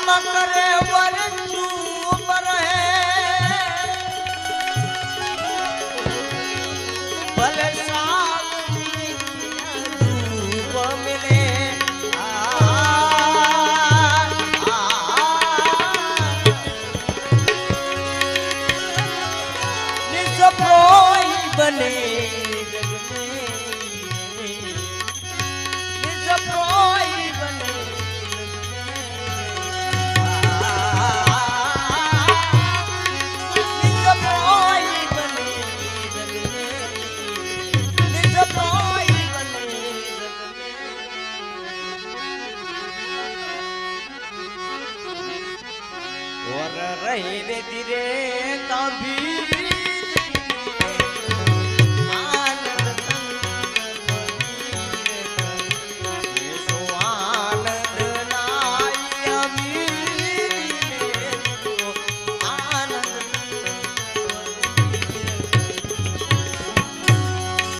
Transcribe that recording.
કામ કરે વરચું પર ભલે બને જગને और रहे धीरे तभी